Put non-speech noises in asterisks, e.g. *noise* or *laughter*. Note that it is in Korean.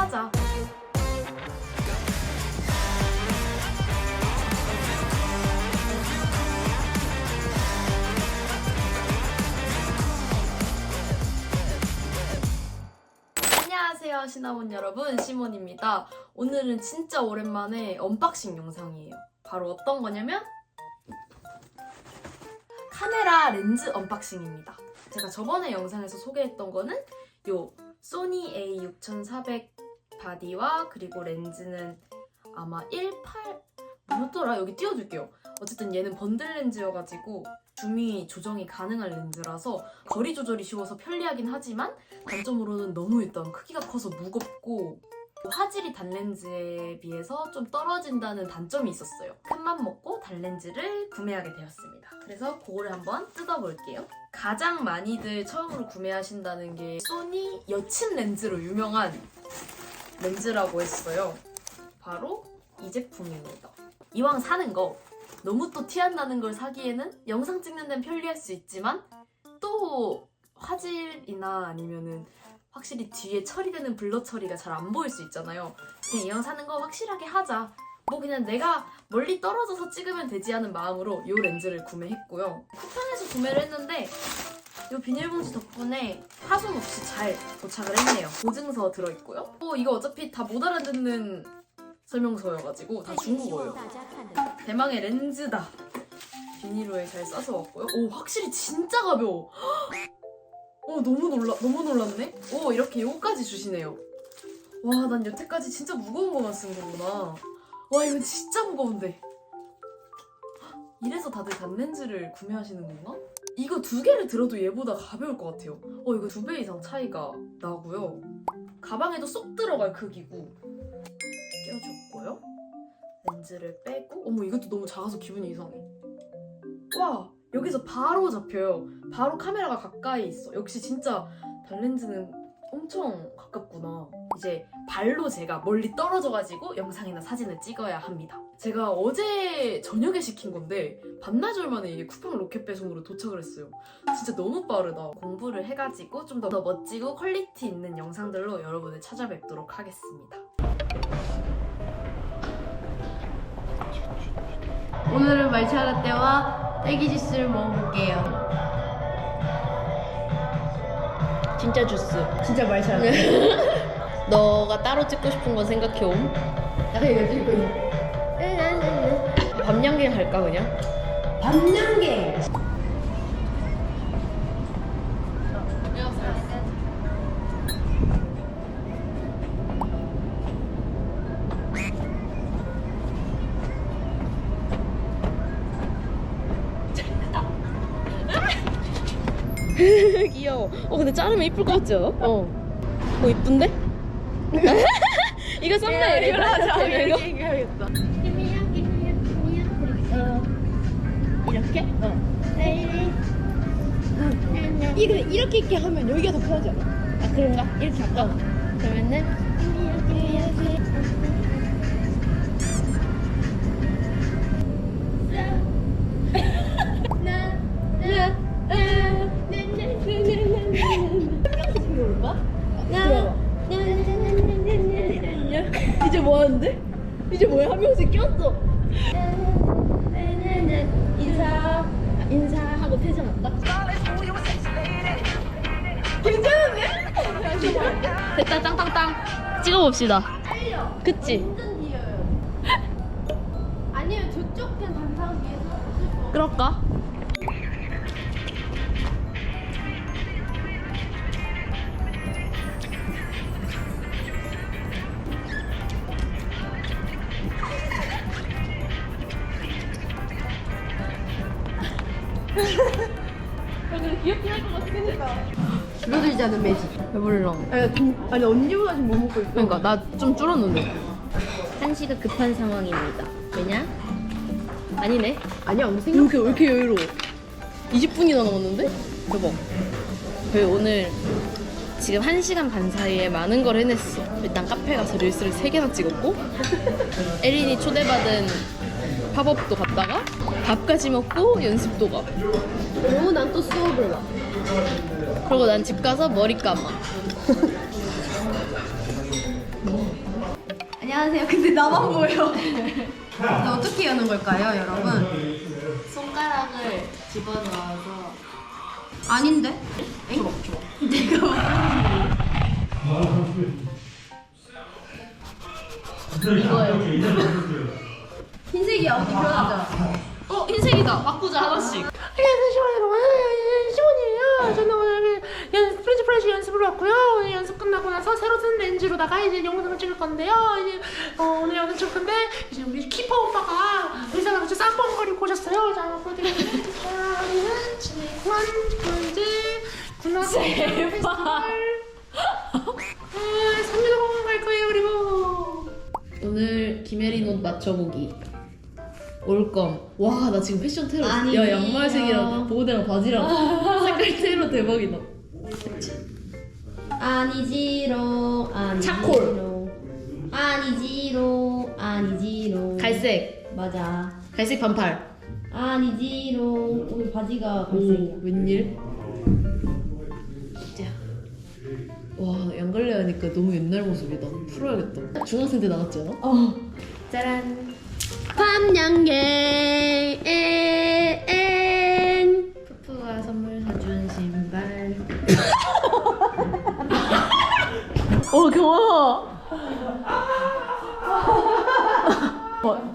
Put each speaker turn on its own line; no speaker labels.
하자. 안녕하세요 시나몬 여러분. 시몬입니다. 오늘은 진짜 오랜만에 언박싱 영상이에요. 바로 어떤 거냐면 카메라 렌즈 언박싱입니다. 제가 저번에 영상에서 소개했던 거는 요 소니 A6400 바디와 그리고 렌즈는 아마 18 뭐였더라 여기 띄워줄게요 어쨌든 얘는 번들 렌즈여가지고 줌이 조정이 가능한 렌즈라서 거리 조절이 쉬워서 편리하긴 하지만 단점으로는 너무 일단 크기가 커서 무겁고 화질이 단렌즈에 비해서 좀 떨어진다는 단점이 있었어요. 큰맘 먹고 단렌즈를 구매하게 되었습니다. 그래서 그거를 한번 뜯어볼게요. 가장 많이들 처음으로 구매하신다는 게 소니 여친 렌즈로 유명한 렌즈라고 했어요. 바로 이 제품입니다. 이왕 사는 거 너무 또 티 안 나는 걸 사기에는 영상 찍는 데는 편리할 수 있지만 또 화질이나 아니면은 확실히 뒤에 처리되는 블러 처리가 잘 안 보일 수 있잖아요. 그냥 이왕 사는 거 확실하게 하자. 뭐 그냥 내가 멀리 떨어져서 찍으면 되지 하는 마음으로 이 렌즈를 구매했고요. 쿠팡에서 구매를 했는데 이 비닐봉지 덕분에 파손 없이 잘 도착을 했네요. 보증서 들어있고요. 또 이거 어차피 다 못 알아듣는 설명서여가지고 다 중국어예요. 대망의 렌즈다. 비닐로에 잘 싸서 왔고요. 오 확실히 진짜 가벼워. 오 너무 놀라 너무 놀랐네. 오 이렇게 요거까지 주시네요. 와 난 여태까지 진짜 무거운 거만 쓴 거구나. 와 이건 진짜 무거운데. 이래서 다들 단렌즈를 구매하시는 건가? 이거 두 개를 들어도 얘보다 가벼울 것 같아요. 어 이거 두 배 이상 차이가 나고요. 가방에도 쏙 들어갈 크기고. 껴줬고요. 렌즈를 빼고. 어머 이것도 너무 작아서 기분이 이상해. 와 여기서 바로 잡혀요. 바로 카메라가 가까이 있어. 역시 진짜 단렌즈는 엄청 가깝구나 이제 발로 제가 멀리 떨어져가지고 영상이나 사진을 찍어야 합니다 제가 어제 저녁에 시킨 건데 반나절 만에 이게 쿠팡 로켓 배송으로 도착을 했어요 진짜 너무 빠르다 공부를 해가지고 좀 더 멋지고 퀄리티 있는 영상들로 여러분을 찾아뵙도록 하겠습니다
오늘은 말차 라떼와 딸기 주스를 먹어볼게요.
진짜 주스.
진짜 말차 라떼. *laughs*
너가 따로 찍고 싶은 건 생각해옴.
나 이거 찍고 있어.
밤양갱 할까 그냥?
밤양갱. *laughs*
귀여워. 어 근데 자르면 이쁠 것 않아? 어. 어 이쁜데? 이거 썸네일 이거 하자. 이거.
해야겠다.
이렇게? 어. 이 근데 이렇게 이렇게 하면 여기가 더 편하지 않아? 아 그런가? 이렇게 할까? 그러면은 이렇게 이제 뭐 하는데? 이제 뭐야? 한 명씩 꼈어. 인사 인사하고 퇴장 할까?
됐다 땅땅땅. 찍어봅시다. 그치?
아니면 저쪽 단상 위에서
그럴까?
줄어들지 않은 매직.
배불러.
아니, 동, 아니 언니보다 지금 뭐 먹고 있어?
그러니까 나 좀 줄었는데.
한시가 급한 상황입니다. 왜냐? 아니네.
아니야 오늘 생각.
이렇게 왜 이렇게 여유로워? 20분이나 남았는데? 대박. 그 오늘 지금 1시간 반 사이에 많은 걸 해냈어. 일단 카페 가서 릴스를 3개나 찍었고 *laughs* 에린이 초대받은 팝업도 갔다가 밥까지 먹고 연습도 가.
그리고 난 또 수업을 가.
그리고 난 집 가서 머리 감아.
안녕하세요. 근데 나만 보여. 근데 어떻게 여는 걸까요, 여러분?
손가락을 집어넣어서
아닌데?
줘봐 줘봐.
흰색이야, 어디 표현하자.
어 흰색이다. 바꾸자 하나씩.
시원이에요. 저는 오늘 연, 프렌치 프라이즈 연습을 왔고요. 오늘 연습 끝 나서 새로 산 렌즈로다가 이제 영상을 찍을 건데요. 이제 어, 오늘 영상 찍을 건데 이제 우리 키퍼 오빠가 의상을 아주 쌍뻥거리고 오셨어요. 자, 보여드릴게요. 자, 우리는 지내관 번째 군화 제발. 아, 성미도공원 갈 거예요. 그리고
오늘 김혜린 옷 맞춰보기. 올검. 와, 나 지금 패션 테러.
아니에요.
야, 양말색이랑 보호대랑 바지랑 *laughs* 색깔 테러 대박이다.
아니지로, 아니지로.
차콜.
아니지로, 아니지로.
갈색.
맞아.
갈색 반팔.
아니지로. 우리 바지가
오,
갈색이야.
웬일? 자. 와, 양갈래 하니까 너무 옛날 모습이다. 풀어야겠다. 중학생 때 나갔지 않아?
어.
짜란.
밤양갱 엔
푸푸가 선물 사준 신발. *laughs* 어, 경아. *laughs* 어, 저. 어.